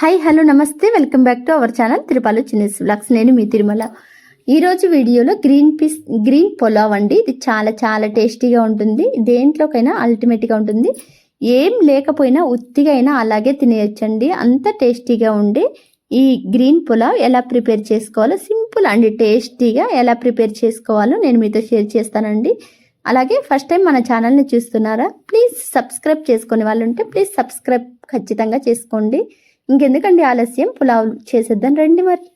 Hi hello నమస్తే. Welcome back to our channel Tirupati చిన్నస్ blogs నేను మీ తిరుమల. ఈరోజు వీడియోలో గ్రీన్ పీస్ గ్రీన్ పులావ్ అండి. ఇది చాలా చాలా టేస్టీగా ఉంటుంది. దేంట్లోకైనా అల్టిమేట్గా ఉంటుంది. ఏం లేకపోయినా ఉత్తిగా అయినా అలాగే తినేయొచ్చండి. అంత టేస్టీగా ఉండి ఈ గ్రీన్ పులావ్ ఎలా ప్రిపేర్ చేసుకోవాలో సింపుల్ అండి టేస్టీగా ఎలా ప్రిపేర్ చేసుకోవాలో నేను మీతో షేర్ చేస్తానండి. అలాగే ఫస్ట్ టైం మన ఛానల్ని చూస్తున్నారా? ప్లీజ్ సబ్స్క్రైబ్ చేసుకునే వాళ్ళు ఉంటే ప్లీజ్ సబ్స్క్రైబ్ ఖచ్చితంగా చేసుకోండి. ఇంకెందుకండి ఆలస్యం? పులావ్ చేసేద్దాం రండి మరి.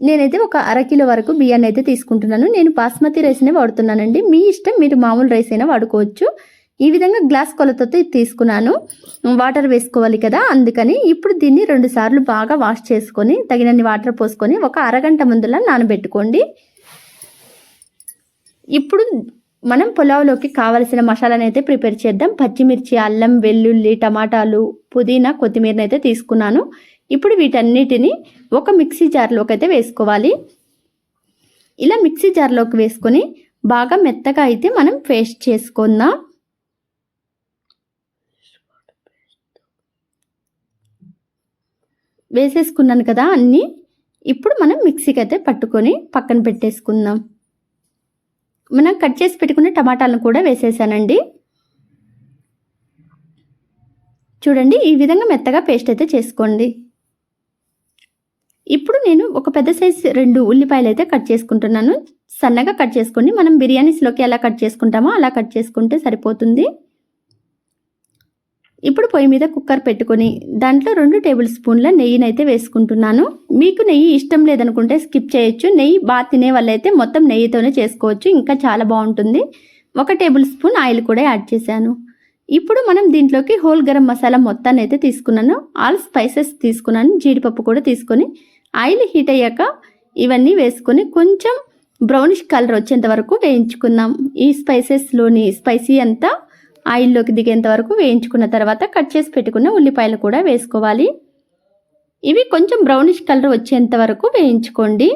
నేనైతే ఒక అరకిలో వరకు బియ్యాన్ని అయితే తీసుకుంటున్నాను. నేను బాస్మతి రైస్నే వాడుతున్నానండి. మీ ఇష్టం మీరు మామూలు రైస్ అయినా వాడుకోవచ్చు. ఈ విధంగా గ్లాస్ కొలతతో తీసుకున్నాను. వాటర్ వేసుకోవాలి కదా అందుకని ఇప్పుడు దీన్ని రెండు సార్లు బాగా వాష్ చేసుకొని తగినన్ని వాటర్ పోసుకొని ఒక అరగంట ముందులా నానబెట్టుకోండి. ఇప్పుడు మనం పులావ్లోకి కావలసిన మసాలాని అయితే ప్రిపేర్ చేద్దాం. పచ్చిమిర్చి అల్లం వెల్లుల్లి టమాటాలు పుదీనా కొత్తిమీరని అయితే తీసుకున్నాను. ఇప్పుడు వీటన్నిటిని ఒక మిక్సీ జార్లోకి అయితే వేసుకోవాలి. ఇలా మిక్సీ జార్లోకి వేసుకొని బాగా మెత్తగా అయితే మనం పేస్ట్ చేసుకుందాం. వేసేసుకున్నాను కదా అన్నీ. ఇప్పుడు మనం మిక్సీకి అయితే పట్టుకొని పక్కన పెట్టేసుకుందాం. మనం కట్ చేసి పెట్టుకున్న టమాటాలను కూడా వేసేసానండి. చూడండి ఈ విధంగా మెత్తగా పేస్ట్ అయితే చేసుకోండి. ఇప్పుడు నేను ఒక పెద్ద సైజు రెండు ఉల్లిపాయలు అయితే కట్ చేసుకుంటున్నాను. సన్నగా కట్ చేసుకోండి మనం బిర్యానీస్లోకి ఎలా కట్ చేసుకుంటామో అలా కట్ చేసుకుంటే సరిపోతుంది. ఇప్పుడు పొయ్యి మీద కుక్కర్ పెట్టుకొని దాంట్లో రెండు టేబుల్ స్పూన్ల నెయ్యినైతే వేసుకుంటున్నాను. మీకు నెయ్యి ఇష్టం లేదనుకుంటే స్కిప్ చేయొచ్చు. నెయ్యి బాగా తినే వాళ్ళైతే మొత్తం నెయ్యితోనే చేసుకోవచ్చు. ఇంకా చాలా బాగుంటుంది. ఒక టేబుల్ స్పూన్ ఆయిల్ కూడా యాడ్ చేశాను. ఇప్పుడు మనం దీంట్లోకి హోల్ గరం మసాలా మొత్తాన్ని అయితే తీసుకున్నాను. ఆల్ స్పైసెస్ తీసుకున్నాను. జీడిపప్పు కూడా తీసుకొని ఆయిల్ హీట్ అయ్యాక ఇవన్నీ వేసుకొని కొంచెం బ్రౌనిష్ కలర్ వచ్చేంత వరకు వేయించుకుందాం. ఈ స్పైసెస్లోని స్పైసీ అంతా ఆయిల్లోకి దిగేంత వరకు వేయించుకున్న తర్వాత కట్ చేసి పెట్టుకున్న ఉల్లిపాయలు కూడా వేసుకోవాలి. ఇవి కొంచెం బ్రౌనిష్ కలర్ వచ్చేంత వరకు వేయించుకోండి.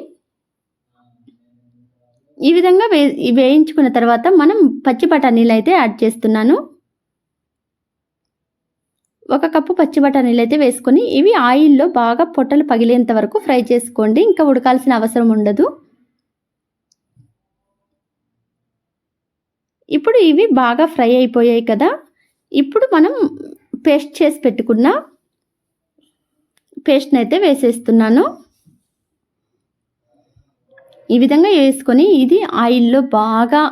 ఈ విధంగా వే వేయించుకున్న తర్వాత మనం పచ్చి బఠానీలు అయితే యాడ్ చేస్తున్నాను. ఒక కప్పు పచ్చి బఠానీలు అయితే వేసుకొని ఇవి ఆయిల్లో బాగా పొట్టలు పగిలేంత వరకు ఫ్రై చేసుకోండి. ఇంకా ఉడకాల్సిన అవసరం ఉండదు. ఇప్పుడు ఇవి బాగా ఫ్రై అయిపోయాయి కదా. ఇప్పుడు మనం పేస్ట్ చేసి పెట్టుకున్న పేస్ట్ని అయితే వేసేస్తున్నాను. ఈ విధంగా వేసుకొని ఇది ఆయిల్లో బాగా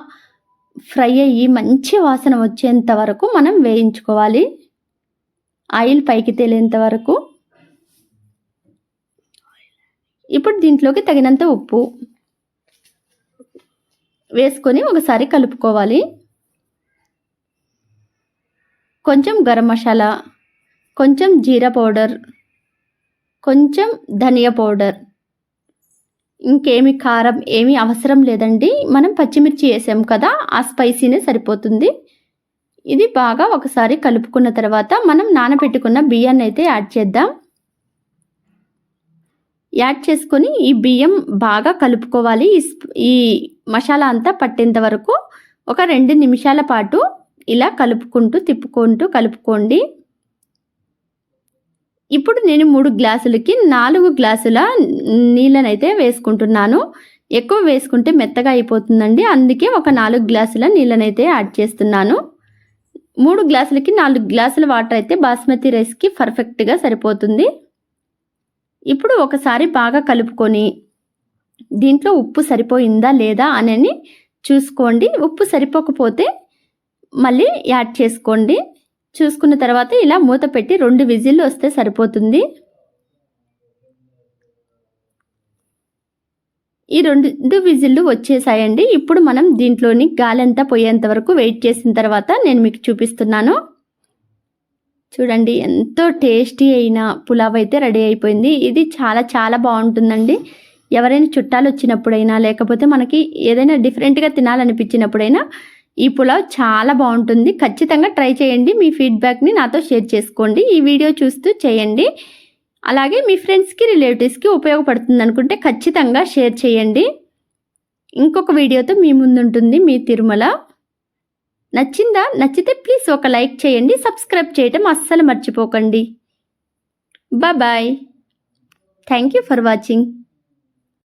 ఫ్రై అయ్యి మంచి వాసన వచ్చేంత వరకు మనం వేయించుకోవాలి. ఆయిల్ పైకి తేలేంత వరకు. ఇప్పుడు దీంట్లోకి తగినంత ఉప్పు. వేసుకొని ఒకసారి కలుపుకోవాలి. కొంచెం గరం మసాలా కొంచెం జీరా పౌడర్ కొంచెం ధనియా పౌడర్. ఇంకేమి కారం ఏమీ అవసరం లేదండి. మనం పచ్చిమిర్చి వేసాం కదా ఆ స్పైసీనే సరిపోతుంది. ఇది బాగా ఒకసారి కలుపుకున్న తర్వాత మనం నానబెట్టుకున్న బియ్యాన్ని అయితే యాడ్ చేద్దాం. యాడ్ చేసుకొని ఈ బియ్యం బాగా కలుపుకోవాలి. ఈ మసాలా అంతా పట్టేంత వరకు ఒక రెండు నిమిషాల పాటు ఇలా కలుపుకుంటూ తిప్పుకుంటూ కలుపుకోండి. ఇప్పుడు నేను మూడు గ్లాసులకి నాలుగు గ్లాసుల నీళ్ళనైతే వేసుకుంటున్నాను. ఎక్కువ వేసుకుంటే మెత్తగా అయిపోతుందండి. అందుకే ఒక నాలుగు గ్లాసుల నీళ్ళనైతే యాడ్ చేస్తున్నాను. మూడు గ్లాసులకి నాలుగు గ్లాసుల వాటర్ అయితే బాస్మతి రైస్కి పర్ఫెక్ట్గా సరిపోతుంది. ఇప్పుడు ఒకసారి బాగా కలుపుకొని దీంట్లో ఉప్పు సరిపోయిందా లేదా అని చూసుకోండి. ఉప్పు సరిపోకపోతే మళ్ళీ యాడ్ చేసుకోండి. చూసుకున్న తర్వాత ఇలా మూత పెట్టి రెండు విజిల్లు వస్తే సరిపోతుంది. ఈ రెండు విజిల్లు వచ్చేసాయండి. ఇప్పుడు మనం దీంట్లోని గాలంతా పోయేంత వరకు వెయిట్ చేసిన తర్వాత నేను మీకు చూపిస్తున్నాను. చూడండి ఎంతో టేస్టీ అయిన పులావ్ అయితే రెడీ అయిపోయింది. ఇది చాలా చాలా బాగుంటుందండి. ఎవరైనా చుట్టాలు వచ్చినప్పుడైనా లేకపోతే మనకి ఏదైనా డిఫరెంట్గా తినాలనిపించినప్పుడైనా ఈ పులావ్ చాలా బాగుంటుంది. ఖచ్చితంగా ట్రై చేయండి. మీ ఫీడ్బ్యాక్ని నాతో షేర్ చేసుకోండి. ఈ వీడియో చూస్తూ చేయండి. అలాగే మీ ఫ్రెండ్స్కి రిలేటివ్స్కి ఉపయోగపడుతుంది అనుకుంటే ఖచ్చితంగా షేర్ చేయండి. ఇంకొక వీడియోతో మీ ముందుంటుంది మీ తిరుమల. నచ్చిందా? నచ్చితే ప్లీజ్ ఒక లైక్ చేయండి సబ్స్క్రైబ్ చేయటం అస్సలు మర్చిపోకండి. Bye thank you for watching